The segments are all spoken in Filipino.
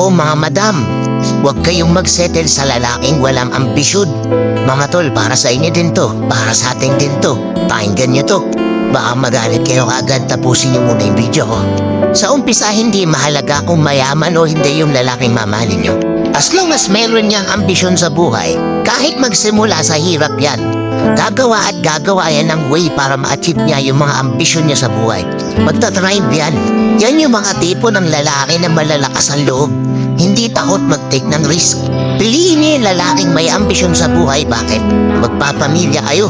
Oo mga madam, huwag kayong magsettle sa lalaking walang ambisyon. Mga tol, para sa inyo din to, para sa ating din to. Pakinggan nyo to. Baka magalit kayo agad tapusin nyo muna yung video ko. Sa umpisa, hindi mahalaga kung mayaman o hindi yung lalaking mamahalin nyo. As long as meron niyang ambisyon sa buhay, kahit magsimula sa hirap yan, gagawa at gagawa yan ng way para ma-achieve niya yung mga ambisyon niya sa buhay. Magta-drive yan. Yan yung mga tipo ng lalaki na malalakas ang loob. Hindi takot mag-take ng risk. Piliin niyo yung lalaking may ambisyon sa buhay. Bakit? Magpapamilya kayo.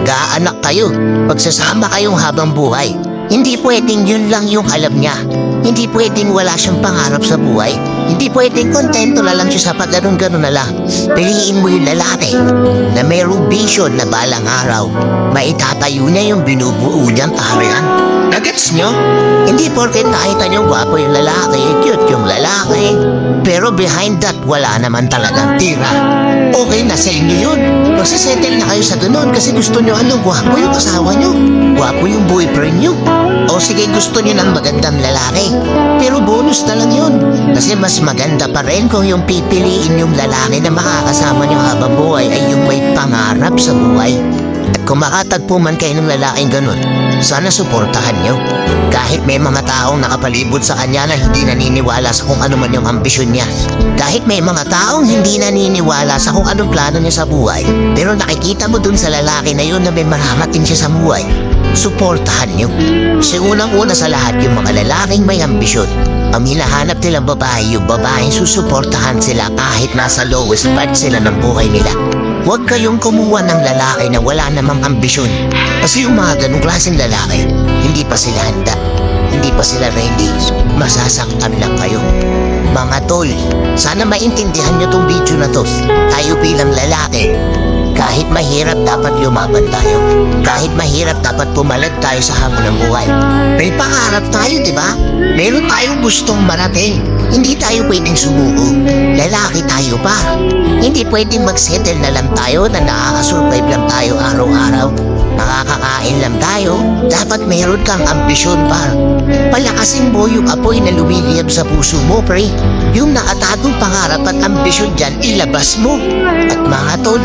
Mag-aanak kayo. Magsasama kayong habang buhay. Hindi pwedeng yun lang yung alam niya. Hindi pwedeng wala siyang pangarap sa buhay. Hindi pwedeng kontento na lang siya sa pag ganun-ganun na lang. Piliin mo yung lalaki na mayroong vision na balang araw. Maitatayo niya yung binubuo niyang tarihan. Nagets nyo? Hindi porket nakita niyo gwapo yung lalaki, cute yung lalaki. Pero behind that, wala naman talagang tira. Okay na sa inyo yun. Magsasettle na kayo sa ganun kasi gusto nyo ano, gwapo yung asawa nyo. Gwapo yung boyfriend nyo. O sige, gusto nyo ng magandang lalaki. Pero bonus na lang yun. Kasi mas maganda pa rin kung yung pipiliin yung lalaki na makakasama nyo habang buhay ay yung may pangarap sa buhay. At kung makatagpo man kayo ng lalaking ganun, sana suportahan nyo. Kahit may mga taong nakapalibot sa kanya na hindi naniniwala sa kung ano man yung ambisyon niya. Kahit may mga taong hindi naniniwala sa kung anong plano niya sa buhay. Pero nakikita mo dun sa lalaki na yun na may maramating siya sa buhay. Suportahan nyo. Kasi unang-una sa lahat yung mga lalaking may ambisyon. Ang hinahanap nilang babae, yung babaeng susuportahan sila kahit nasa lowest part sila ng buhay nila. Huwag kayong kumuha ng lalaki na wala namang ambisyon. Kasi yung mga ganong klaseng lalaki, hindi pa sila handa. Hindi pa sila ready. Masasaktan lang kayo. Mga tol, sana maintindihan nyo tong video na to. Tayo bilang lalaki, kahit mahirap dapat lumaban tayo. Kahit mahirap dapat pumalag tayo sa hamon ng buhay. May pangarap tayo, di ba? Meron tayong gustong marating. Hindi tayo pwedeng sumuko. Lalaki tayo pa. Hindi pwedeng magsettle na lang tayo na nakakasurvive lang tayo araw-araw. Nakakakain lang tayo. Dapat meron kang ambisyon pa. Palakasin mo yung apoy na lumiliyab sa puso mo, pre. Yung nakatagong pangarap at ambisyon dyan, ilabas mo. At mga tol,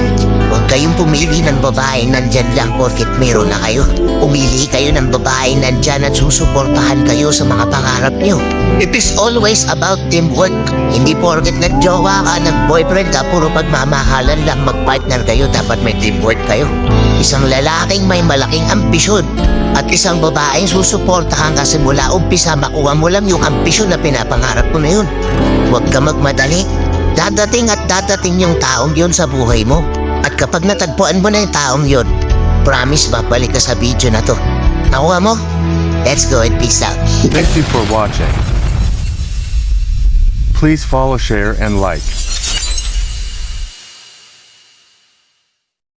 huwag kayong pumili ng babaeng nandyan lang porket meron na kayo. Pumili kayo ng babaeng nandyan at susuportahan kayo sa mga pangarap nyo. It is always about teamwork. Hindi porket nagjowa ka, nag-boyfriend ka, puro pagmamahalan lang mag-partner kayo, dapat may teamwork kayo. Isang lalaking may malaking ambisyon at isang babaeng susuportahan ka simula umpisa makuha mo lang yung ambisyon na pinapangarap mo na yun. Huwag ka magmadali. Dadating at dadating yung taong yun sa buhay mo. At kapag natagpuan mo na yung taong yun, promise babalik ka sa video na to. Nakuha mo? Let's go and peace out. Thank you for watching. Please follow, share, and like.